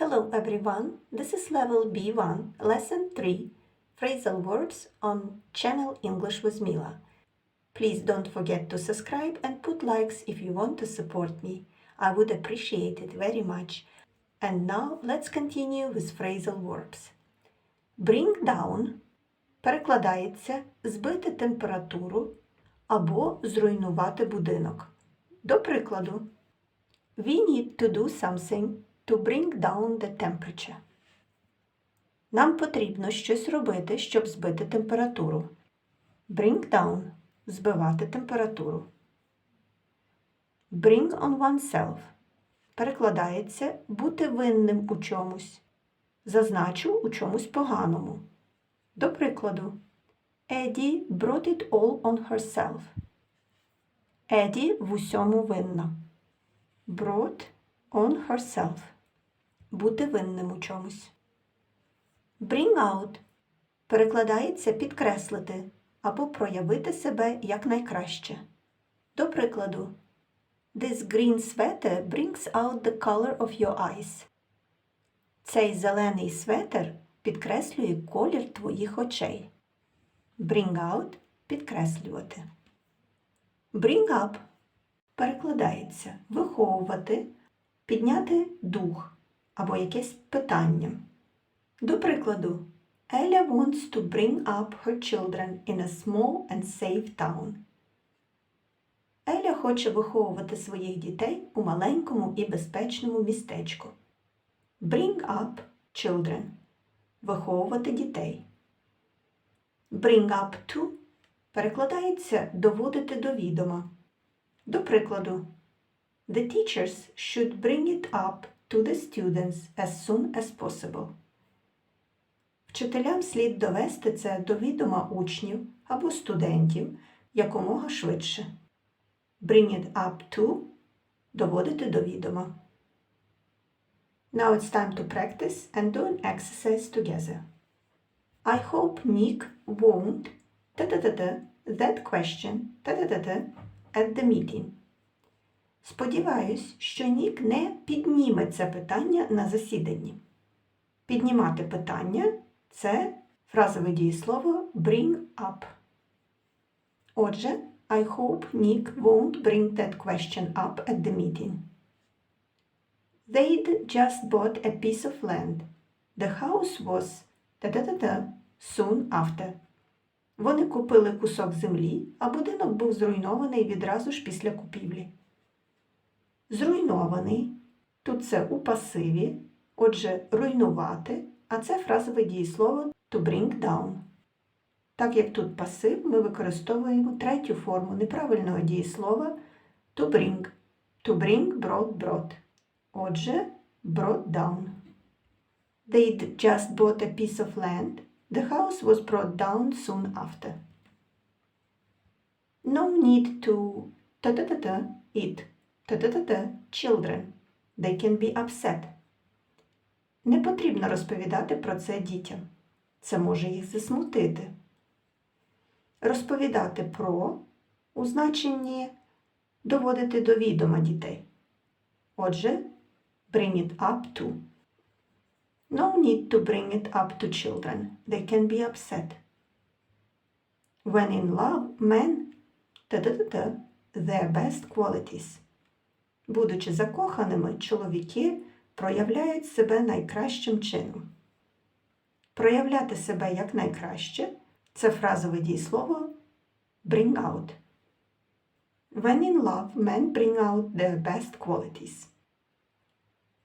Hello everyone, this is level B1, lesson 3, phrasal verbs on channel English with Mila. Please don't forget to subscribe and put likes if you want to support me. I would appreciate it very much. And now let's continue with phrasal verbs. Bring down перекладається збити температуру або зруйнувати будинок. До прикладу, We need to do something to bring down the temperature. Нам потрібно щось робити, щоб збити температуру. Bring down збивати температуру. Bring on oneself перекладається бути винним у чомусь. Зазначу у чомусь поганому. До прикладу, Еді brought it all on herself. Еді в усьому винна. Brought on herself. Бути винним у чомусь. Bring out перекладається підкреслити або проявити себе якнайкраще. До прикладу, This green sweater brings out the color of your eyes. Цей зелений светер підкреслює колір твоїх очей. Bring out підкреслювати. Bring up перекладається виховувати, підняти дух або якесь питання. До прикладу, Еля wants to bring up her children in a small and safe town. Еля хоче виховувати своїх дітей у маленькому і безпечному містечку. Bring up children. Виховувати дітей. Bring up to перекладається доводити до відома. До прикладу, The teachers should bring it up to the students as soon as possible. Вчителям слід довести це до відома учнів або студентів якомога швидше. Bring it up to доводити до відома. Now it's time to practice and do an exercise together. I hope Nick won't that question at the meeting. Сподіваюсь, що Нік не підніме це питання на засіданні. Піднімати питання це фразове дієслово bring up. Отже, I hope Nick won't bring that question up at the meeting. They'd just bought a piece of land. The house was ta-ta-ta-ta soon after. Вони купили кусок землі, а будинок був зруйнований відразу ж після купівлі. Зруйнований. Тут це у пасиві, отже, руйнувати, а це фразове дієслово to bring down. Так як тут пасив, ми використовуємо третю форму неправильного дієслова to bring. To bring brought brought. Отже, brought down. They'd just bought a piece of land. The house was brought down soon after. No need to ta-ta-ta-ta it. Та-та-та-та children. They can be upset. Не потрібно розповідати про це дітям. Це може їх засмутити. Розповідати про у значенні доводити до відома дітей. Отже, bring it up to. No need to bring it up to children. They can be upset. When in love, men та-та-та-та their best qualities. Будучи закоханими, чоловіки проявляють себе найкращим чином. Проявляти себе якнайкраще це фразове дієслово bring out. When in love, men bring out their best qualities.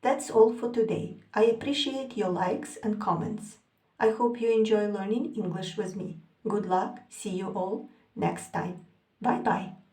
That's all for today. I appreciate your likes and comments. I hope you enjoy learning English with me. Good luck. See you all next time. Bye bye.